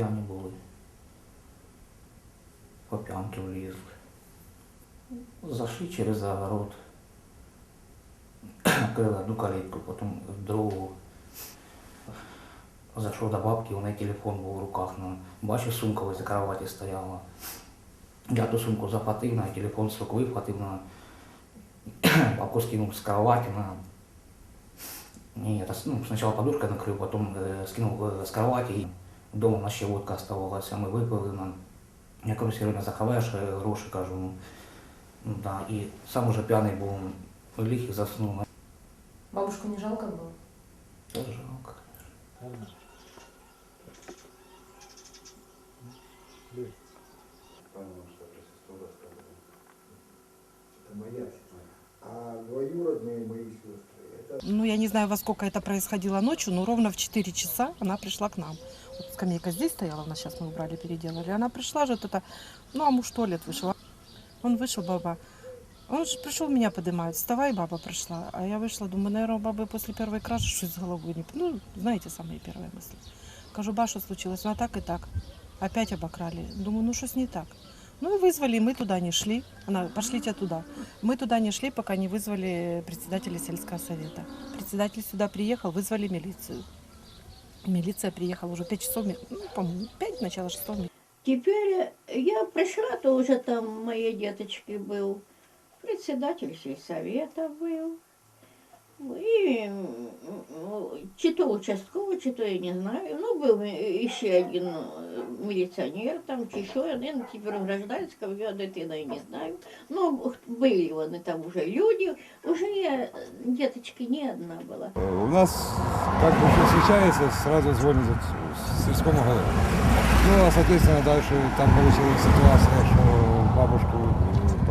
п'яні були. По п'янки влізли. Зайшли через огород. Накрили одну калитку, потім другу. Зайшов до бабки, у неї телефон був в руках. Ну, бачу, сумка возле кровати стояла. Я ту сумку захватив, на телефон з рук вихватив, на бабку скинув з кровати, на Ні, это, ну, сначала подушкой накрыл, потом э, скинул э, с кровати. И дома у нас ще водка оставалась, а ми випили. Ну, я кажу, Серега, заховаєш е, гроші, кажу. Ну, ну, да. І сам уже п'яний був, ліг і заснув. Ну, Бабушку не жалко было? Теж жалко. Это моя сестра. А двоюродные мои сестры, это Ну, я не знаю, во сколько это происходило ночью, но ровно в 4 часа она пришла к нам. Вот скамейка здесь стояла, у нас сейчас мы убрали, переделали. Она пришла же, вот это, ну, а муж в туалет вышел. Он вышел, баба. Он же пришел, меня поднимает. Вставай, баба пришла. А я вышла, думаю, наверное, у бабы после первой кражи что-то с головой не... Ну, знаете, самые первые мысли. Кажу, ба, что случилось? Ну, а так и так. Опять обокрали. Думаю, ну, что не так? Ну, и вызвали, и мы туда не шли. Она, пошлите туда. Мы туда не шли, пока не вызвали председателя сельского совета. Председатель сюда приехал, вызвали милицию. Милиция приехала уже 5 часов, ну, по-моему, 5, начало 6 Теперь я пришла, то уже там мои деточки был, председатель сельсовета был, и м, ну, чи то участковый, чи то я не знаю, ну, был еще один э, милиционер там, чи еще один, теперь гражданська, я дитина і не знаю. Ну, были вони там уже люди, уже я, деточки не одна была. Э, У нас как бы что случается, сразу звонят с сельскому голове. Ну, а, соответственно, дальше там получилась ситуация, что бабушку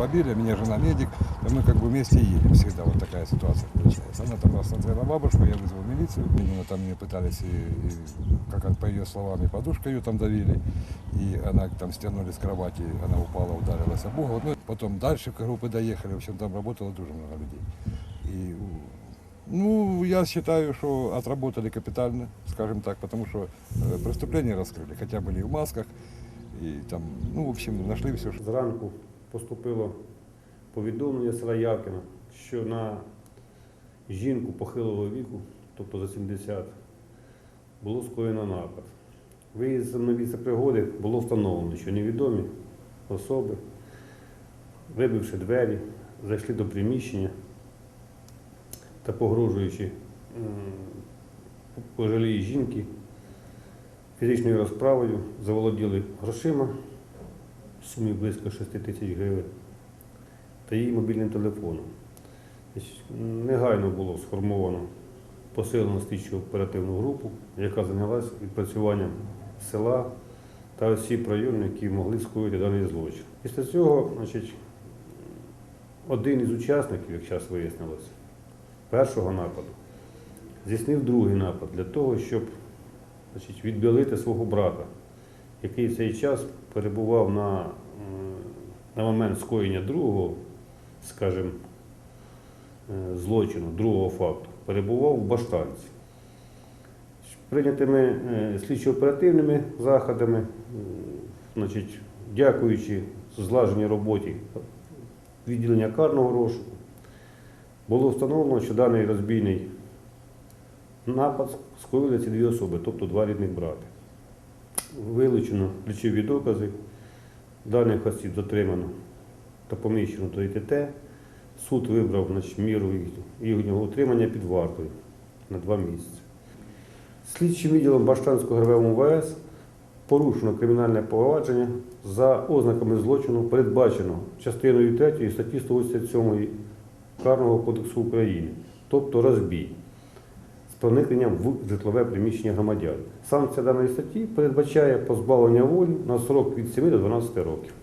э, побили, меня жена медик, и мы как бы вместе едем всегда, вот такая ситуация получается. Она там осмотрела бабушку, я вызвал милицию, именно там мне пытались, и, и, как он, по ее словам, и подушкой ее там давили, и она там стянули с кровати, она упала, ударилась об угол. Ну, потом дальше группы доехали, в общем, там работало дуже много людей. И ну, я считаю, что отработали капитально, скажем так, потому что э, преступления раскрыли, хотя были и в масках, и там, ну, в общем, нашли все, что Зранку поступило повідомлення села Явкіна, що на жінку похилого віку, тобто за 70, було скоєно напад. Виїздом на місце пригоди було встановлено, що невідомі особи, вибивши двері, зайшли до приміщення та погрожуючи пожилій жінки фізичною розправою, заволоділи грошима в сумі близько 6 тисяч гривень та її мобільним телефоном. Негайно було сформовано посилену слідчу оперативну групу, яка зайнялася відпрацюванням села та осіб району, які могли скоїти даний злочин. Після цього значить, один із учасників, як зараз вияснилося, першого нападу здійснив другий напад для того, щоб значить, відбілити свого брата, який в цей час перебував на, на момент скоєння другого, скажімо, е, злочину, другого факту, перебував в Баштанці. Прийнятими е, слідчо-оперативними заходами, значить, дякуючи злаженій роботі відділення карного розшуку, було встановлено, що даний розбійний напад скоїли ці дві особи, тобто два рідних брати. Вилучено ключові докази, даних осіб затримано та поміщено до ІТТ. Суд вибрав значить, міру їхнього утримання під вартою на два місяці. Слідчим відділом Баштанського ГРВ МВС порушено кримінальне провадження за ознаками злочину, передбачено частиною 3 статті 187 Карного кодексу України, тобто розбій проникненням в житлове приміщення громадян. Санкція даної статті передбачає позбавлення волі на срок від 7 до 12 років.